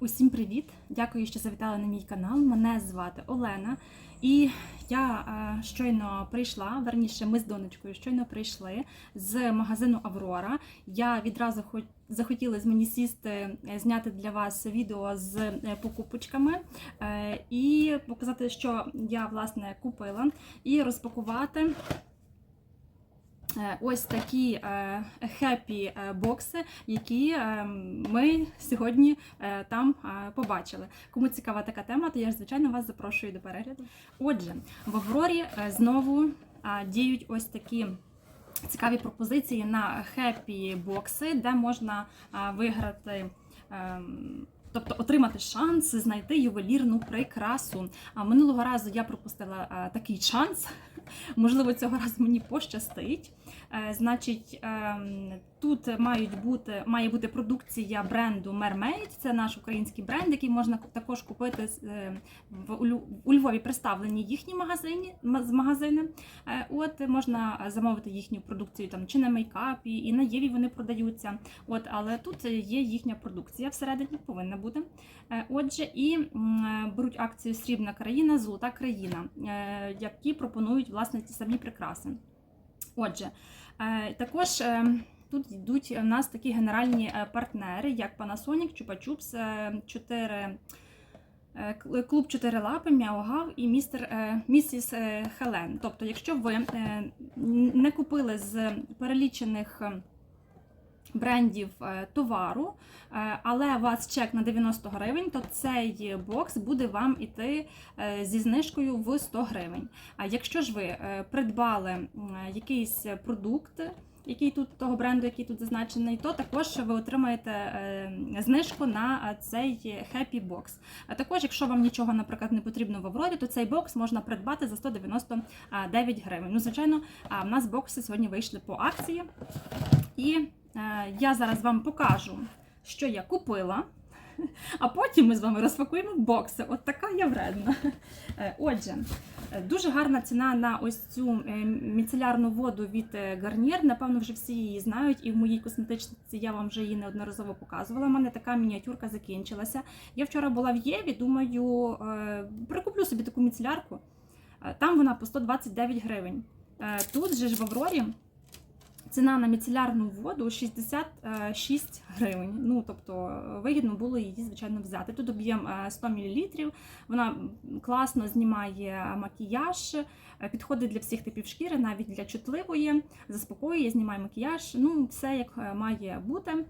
Усім привіт! Дякую, що завітали на мій канал. Мене звати Олена, і я е, щойно прийшла. Верніше, ми з донечкою щойно прийшли з магазину Аврора. Я відразу хо- захотіла з мені сісти, е, зняти для вас відео з е, покупочками і показати, що я власне купила, і розпакувати. Е, Ось такі хеппі бокси, які е, ми сьогодні е, там е, побачили. Кому цікава така тема, то я ж звичайно вас запрошую до перегляду. Отже, в Аврорі е, знову е, діють ось такі. Цікаві пропозиції на хеппі бокси, де можна е, виграти. Тобто отримати шанс знайти ювелірну прикрасу. А минулого разу я пропустила е, такий шанс. Можливо, цього разу мені пощастить. Е, Значить, ем, тут мають бути, має бути продукція бренду Mermaid. Це наш український бренд, який можна також купити е, у Львові. Представлені їхні магазині ма- з магазини. Е, От можна замовити їхню продукцію там чи на мейкапі, і на Єві вони продаються. От, але тут є їхня продукція всередині повинна бути. Е, Отже, і беруть акцію Срібна країна, Золота країна, які пропонують власне ті самі прикраси. Отже, також. Тут йдуть у нас такі генеральні е, партнери, як Panasonic, Chupa Chups, е, 4, е, клуб 4 лапи, Мяогав і містер місіс Хелен. Тобто, якщо ви не купили з перелічених брендів товару, але у вас чек на 90 гривень, то цей бокс буде вам іти зі знижкою в 100 гривень. А якщо ж ви придбали якийсь продукт, який тут того бренду, який тут зазначений, то також ви отримаєте е, знижку на е, цей Happy Box. А також, якщо вам нічого, наприклад, не потрібно в Авроді, то цей бокс можна придбати за 199 гривень. Ну, звичайно, в нас бокси сьогодні вийшли по акції. І е, я зараз вам покажу, що я купила. А потім ми з вами розпакуємо бокси. От така я вредна. Е, Отже, е, дуже гарна ціна на ось цю е, міцелярну воду від Garnier. Напевно, вже всі її знають, і в моїй косметичці я вам вже її неодноразово показувала. У мене така мініатюрка закінчилася. Я вчора була в Єві, думаю, прикуплю собі таку міцелярку. Там вона по 129 гривень. Тут же ж в Аврорі ціна на міцелярну воду 66 гривень. Ну, тобто е, вигідно було її, звичайно, взяти. Тут об'єм е, 100 мл, вона класно знімає макіяж, е, підходить для всіх типів шкіри, навіть для чутливої, заспокоює, знімає макіяж. Ну, все як е, має бути.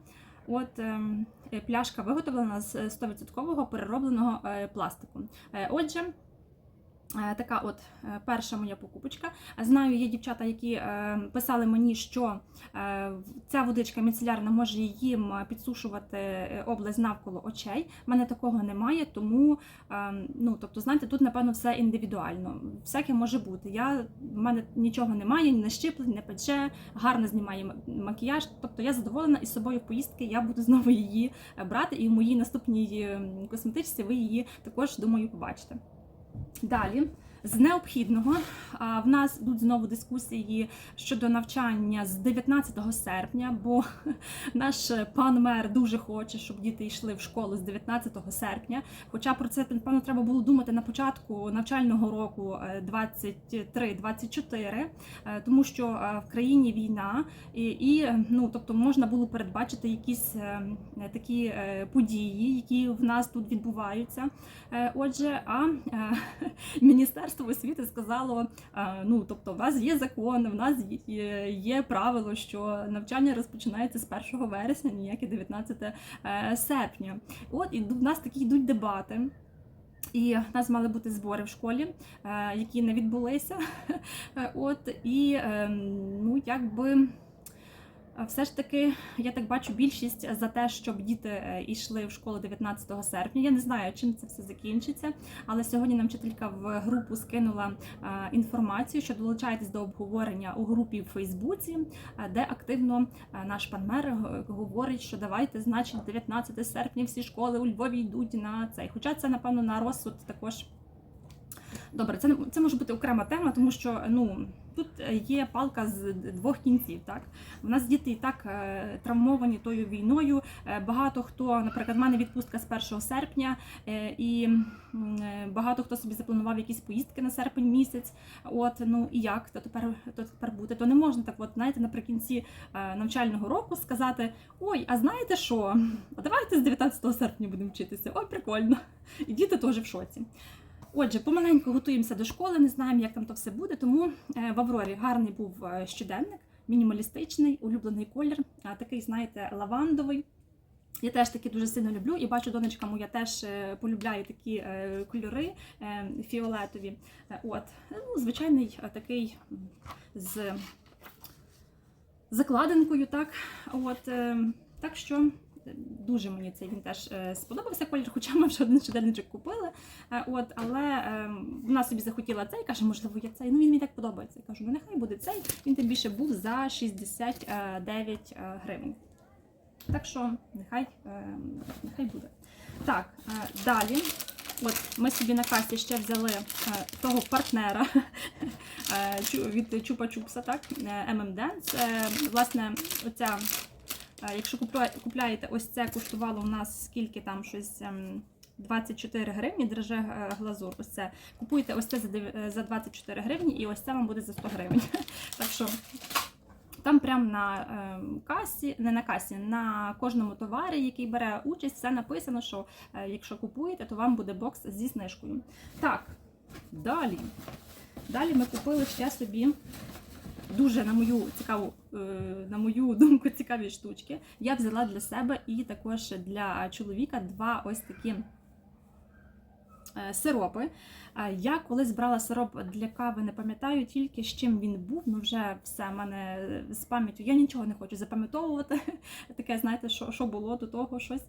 От ем, е, пляшка виготовлена з 100% переробленого е, пластику. Е, Отже, Е, Така от е, перша моя покупочка. Знаю, є дівчата, які е, писали мені, що е, ця водичка міцелярна може їм підсушувати е, область навколо очей. У мене такого немає, тому е, ну, тобто, знаєте, тут, напевно, все індивідуально. Всяке може бути. Я, в мене нічого немає, ні нащиплень, не пече, гарно знімає макіяж. Тобто я задоволена із собою в поїздки, я буду знову її е, брати, і в моїй наступній е, косметичці ви її також, думаю, побачите. Далі. З необхідного а, в нас йдуть знову дискусії щодо навчання з 19 серпня, бо наш пан мер дуже хоче, щоб діти йшли в школу з 19 серпня. Хоча про це напевно треба було думати на початку навчального року е, 23-24, е, тому що е, в країні війна, і, і ну тобто можна було передбачити якісь е, такі е, події, які в нас тут відбуваються. Е, Отже, а е, Міністерство освіти сказало: е, ну тобто, у вас є закон, в нас є, правило, що навчання розпочинається з 1 вересня, ніяке 19 е, серпня. От і в нас такі йдуть дебати. І в нас мали бути збори в школі, е, які не відбулися. От і ем, ну якби. Все ж таки, я так бачу більшість за те, щоб діти е, йшли в школу 19 серпня. Я не знаю, чим це все закінчиться, але сьогодні нам вчителька в групу скинула е, інформацію, що долучайтесь до обговорення у групі в Фейсбуці, е, де активно наш пан мер говорить, що давайте, значить, 19 серпня всі школи у Львові йдуть на цей. Хоча це, напевно, на розсуд також. Добре, це, це може бути окрема тема, тому що ну тут е, є палка з двох кінців. Так у нас діти і так е, травмовані тою війною. Е, Багато хто, наприклад, в мене відпустка з 1 серпня, і багато хто собі запланував якісь поїздки на серпень місяць. От ну і як то тепер то тепер буде? То не можна так, от знаєте, наприкінці навчального року сказати: ой, а знаєте що? А давайте з 19 серпня будемо вчитися. Ой, прикольно. І діти теж в шоці. Отже, помаленьку готуємося до школи, не знаємо, як там то все буде. Тому е, в Аврорі гарний був е, щоденник, мінімалістичний, улюблений колір, такий, знаєте, лавандовий. Я теж таки дуже сильно люблю, і бачу, донечка моя теж е, полюбляє такі кольори фіолетові. От, ну, звичайний такий з закладинкою, так. От, так що дуже мені цей він теж е, сподобався колір, хоча ми вже один щоденничок купили. Е, От, але е, вона собі захотіла цей, каже, можливо, я цей. Ну він мені так подобається. Я кажу, ну нехай буде цей. Він тим більше був за 69 е, гривень. Так що нехай, е, нехай буде. Так, далі. От ми собі на касі ще взяли того партнера від Чупа Чупса, так. Це, власне, оця, якщо купляєте ось це, коштувало у нас скільки там щось. ем, 24 гривні драже е, глазур. Ось це. Купуєте ось це за дев- е, за 24 гривні, і ось це вам буде за 100 гривень. Так що там прямо на ем, касі, не на касі, на кожному товарі, який бере участь, все написано, що е, якщо купуєте, то вам буде бокс зі знижкою. Так, далі. Далі ми купили ще собі дуже на мою цікаву, е, на мою думку, цікаві штучки. Я взяла для себе і також для чоловіка два ось такі. е, Сиропи. Е, Я колись брала сироп для кави, не пам'ятаю тільки з чим він був. Ну вже все в мене з пам'яттю. Я нічого не хочу запам'ятовувати. Таке, знаєте, що, що було до того щось.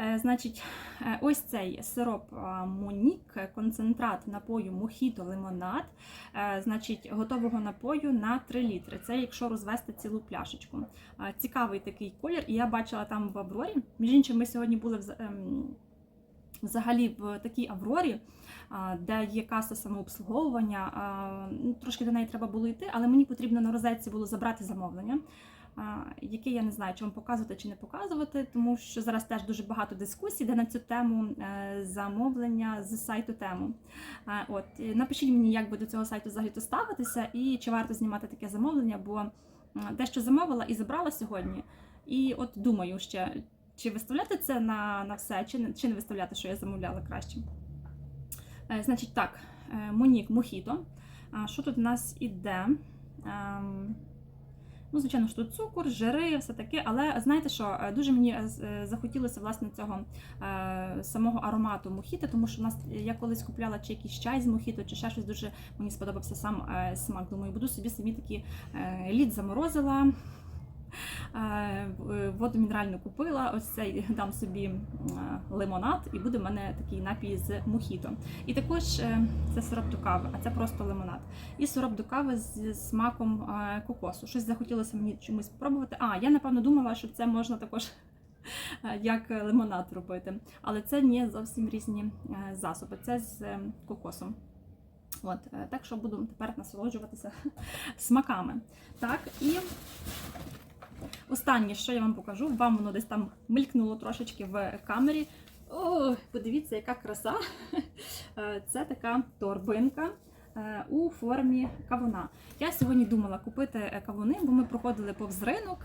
Е, Значить, е, ось цей сироп Монік, концентрат напою Мохіто лимонад, е, значить, готового напою на 3 літри. Це якщо розвести цілу пляшечку. Цікавий такий колір, і я бачила там в Аврорі. Між іншим, ми сьогодні були в, ем, взагалі в такій Аврорі, де є каса самообслуговування. ну, Трошки до неї треба було йти, але мені потрібно на розетці було забрати замовлення. Яке я не знаю, чи вам показувати чи не показувати, тому що зараз теж дуже багато дискусій, де на цю тему е, замовлення з сайту тему. От напишіть мені, як би до цього сайту взагалі ставитися, і чи варто знімати таке замовлення, бо дещо замовила і забрала сьогодні. І от думаю ще, чи виставляти це на, на все, чи не, чи не виставляти, що я замовляла краще. Значить, так, е, Монік Мохіто. А Що тут у нас іде? Ну, звичайно, що тут цукор, жири, все таке, але знаєте що, е, дуже мені е, е, захотілося власне цього самого аромату мохіта, тому що в нас я колись купляла чи якийсь чай з мохіто, чи ще щось дуже мені сподобався сам смак. Думаю, буду собі самі такі лід заморозила. Воду мінеральну купила, ось цей дам собі е, лимонад, і буде в мене такий напій з мохіто. І також е, це сироп до кави, а це просто лимонад. І сироп до кави з смаком е, кокосу. Щось захотілося мені чомусь спробувати. А, я напевно думала, що це можна також як лимонад робити. Але це не зовсім різні засоби. Це з кокосом. От, так що буду тепер насолоджуватися смаками. Так, і останнє, що я вам покажу, вам воно десь там мелькнуло трошечки в камері. О, подивіться, яка краса! Е, Це така торбинка е, у формі кавуна. Я сьогодні думала купити е, кавуни, бо ми проходили повз ринок.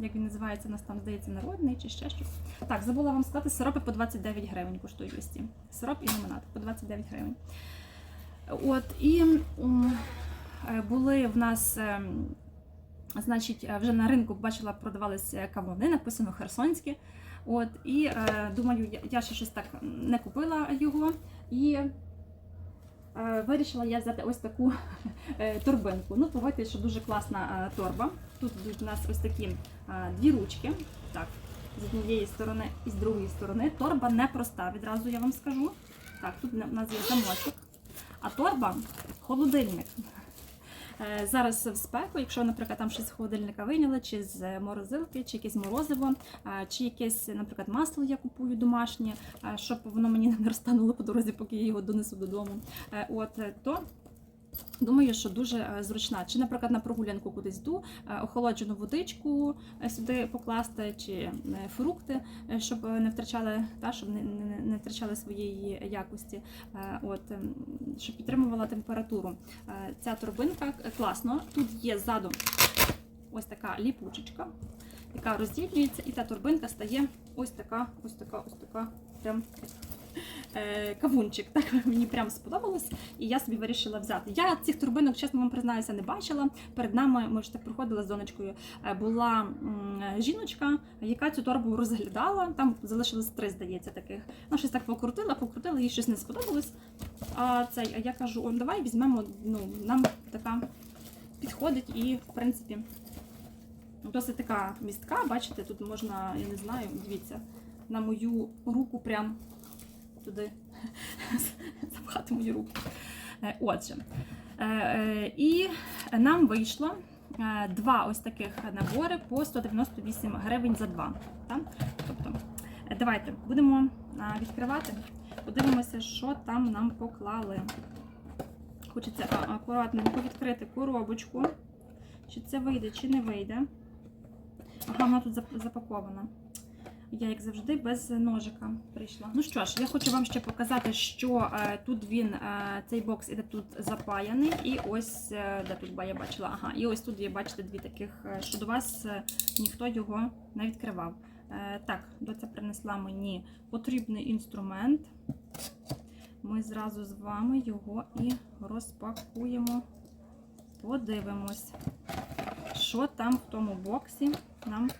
Як він називається, у нас там здається народний чи ще щось. Так, забула вам сказати, сиропи по 29 гривень коштують ось. Сироп і лимонад по 29 гривень. От і були в нас. Значить, е, вже на ринку бачила, продавалися кавуни, написано херсонські. От, і е, думаю, я, я ще щось так не купила його. І е, вирішила я взяти ось таку е, торбинку. Ну, погодьте, що дуже класна е, торба. Тут у нас ось такі е, дві ручки. Так, з однієї сторони і з другої сторони. Торба непроста, відразу я вам скажу. Так, тут у нас є замочок. А торба холодильник. Е, Зараз в спеку, якщо, наприклад, там щось з холодильника вийняли, чи з морозилки, чи якесь морозиво, е, чи якесь, наприклад, масло я купую домашнє, е, щоб воно мені не розтануло по дорозі, поки я його донесу додому. От то Думаю, що дуже е, зручна. Чи, наприклад, на прогулянку кудись йду, е, охолоджену водичку е, сюди покласти, чи фрукти, щоб не втрачали та щоб не, не, не втрачали своєї якості. От ем, щоб підтримувала температуру. Ця турбинка е, класно. Тут є ззаду ось така ліпучечка, яка розділюється, і та турбинка стає ось така, ось така, ось така. Прям кавунчик. Так мені прям сподобалось, і я собі вирішила взяти. Я цих турбинок, чесно вам признаюся, не бачила. Перед нами, ми ж так приходили з донечкою, е, була жіночка, яка цю торбу розглядала. Там залишилось три, здається, таких. Вона щось так покрутила, покрутила, їй щось не сподобалось. А цей, я кажу: о, давай візьмемо, ну, нам така підходить і, в принципі, досить така містка. Бачите, тут можна, я не знаю, дивіться, на мою руку прям туди запхати мою руку. Е, Отже, е, е, і нам вийшло два ось таких набори по 198 гривень за два. Тобто, давайте будемо відкривати, подивимося, що там нам поклали. Хочеться акуратненько відкрити коробочку. Чи це вийде, чи не вийде. Ага, вона тут запакована. Я, як завжди, без ножика прийшла. Ну що ж, я хочу вам ще показати, що е, тут він, е, цей бокс іде тут запаяний. І ось, е, де тут я бачила, ага, і ось тут є, бачите, дві таких, що до вас ніхто його не відкривав. Так, доця принесла мені потрібний інструмент. Ми зразу з вами його і розпакуємо. Подивимось, що там в тому боксі нам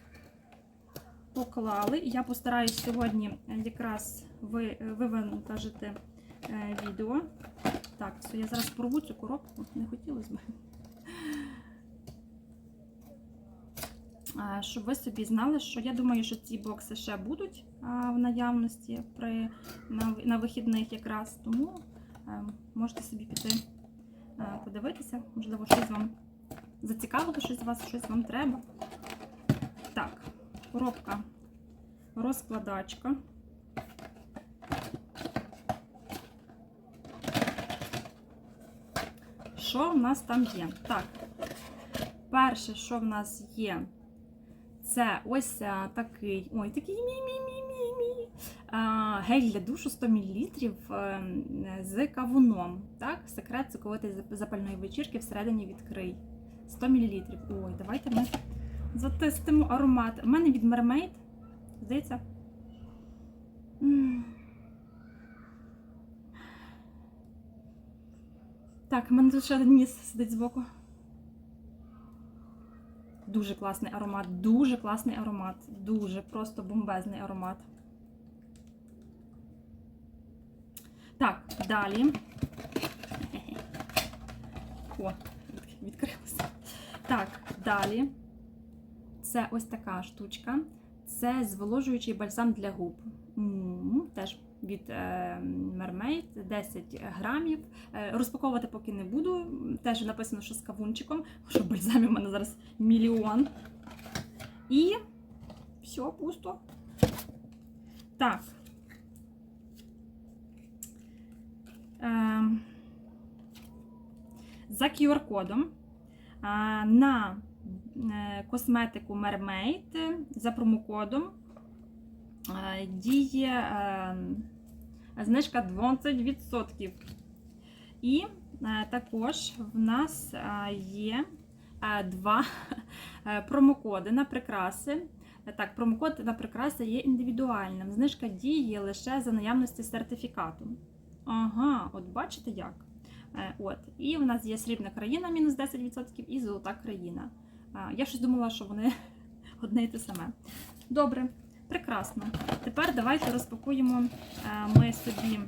поклали. Я постараюсь сьогодні якраз вивантажити е, відео. Так, все, я зараз порву цю коробку, не хотілося б. Щоб ви собі знали, що я думаю, що ці бокси ще будуть в наявності при, на, на вихідних якраз. Тому е, можете собі піти е, подивитися, можливо, щось вам зацікавило, щось вас, щось вам треба. Коробка розкладачка. Що в нас там є? Так, перше, що в нас є, це ось а, такий. Ой, такий мі-мі-мі-мі-мі. Гель для душу 100 мл е, з кавуном. Так, секрет соковитої зап- запальної вечірки всередині відкрий. 100 мл. Ой, давайте ми затестимо аромат. У мене від Mermaid, здається. Так, у мене тут ще один ніс сидить збоку. Дуже класний аромат, дуже класний аромат. Дуже просто бомбезний аромат. Так, далі. О, від- відкрилося. Так, далі. Це ось така штучка. Це зволожуючий бальзам для губ. Теж від е, Mermaid 10 грамів. Е, Розпаковувати поки не буду. Теж написано, що з кавунчиком, що бальзамів у мене зараз мільйон. І все, пусто. Так. Ем, за QR-кодом на е, косметику Mermaid за промокодом е, діє е, знижка 20%. І е, також в нас е, є е, два е, промокоди на прикраси. Е, Так, промокод на прикраси є індивідуальним. Знижка діє лише за наявності сертифікату. Ага, от бачите як. Е, От. І в нас є срібна країна мінус 10% і золота країна. Я щось думала, що вони одне і те саме. Добре, прекрасно. Тепер давайте розпакуємо е, ми собі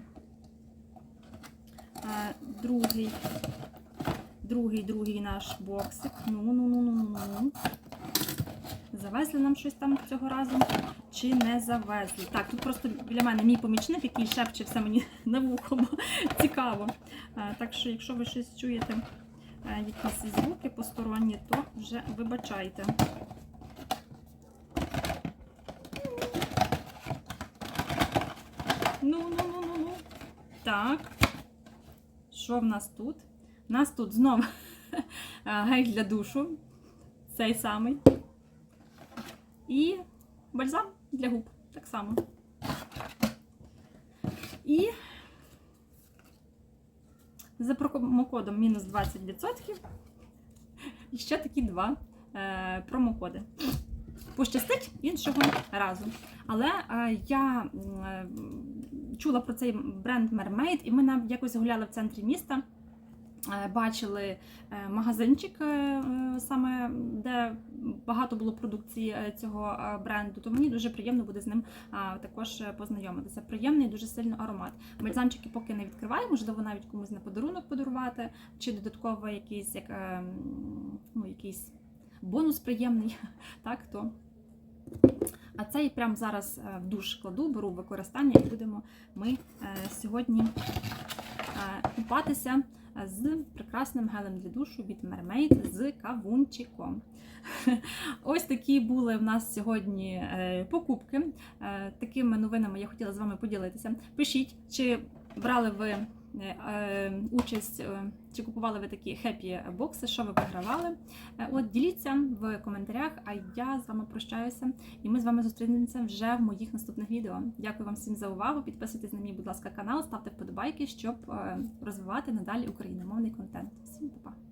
е, другий, другий, другий наш боксик. Ну, ну, ну, ну, ну, ну. Завезли нам щось там цього разу чи не завезли? Так, тут просто біля мене мій помічник, який шепче все мені на вухо, бо цікаво. Е, Так що, якщо ви щось чуєте, якісь звуки посторонні, то вже вибачайте. Ну, ну, ну, ну, ну. Так. Що в нас тут? У нас тут знову гель для душу, цей самий. І бальзам для губ, так само. І за промокодом мінус 20%. І ще такі два е, промокоди. Пощастить іншого разу. Але е, я е, чула про цей бренд Mermaid, і ми якось гуляли в центрі міста. Е, Бачили е, магазинчик, е, саме де багато було продукції цього бренду, то мені дуже приємно буде з ним також познайомитися. Приємний дуже сильно аромат. Бальзамчики поки не відкриваю, можливо, навіть комусь на подарунок подарувати, чи додатково якийсь як ну, якийсь бонус приємний. Так то. А цей прямо зараз в душ кладу, беру використання і будемо ми сьогодні купатися з прекрасним гелем для душу від Mermaid з кавунчиком. Ось такі були в нас сьогодні е, покупки. Е, Такими новинами я хотіла з вами поділитися. Пишіть, чи брали ви участь, е, чи купували ви такі хеппі бокси, що ви вигравали. Е, От діліться в коментарях, а я з вами прощаюся. І ми з вами зустрінемося вже в моїх наступних відео. Дякую вам всім за увагу. Підписуйтесь на мій, будь ласка, канал, ставте вподобайки, щоб е, розвивати надалі україномовний контент. Всім па-па!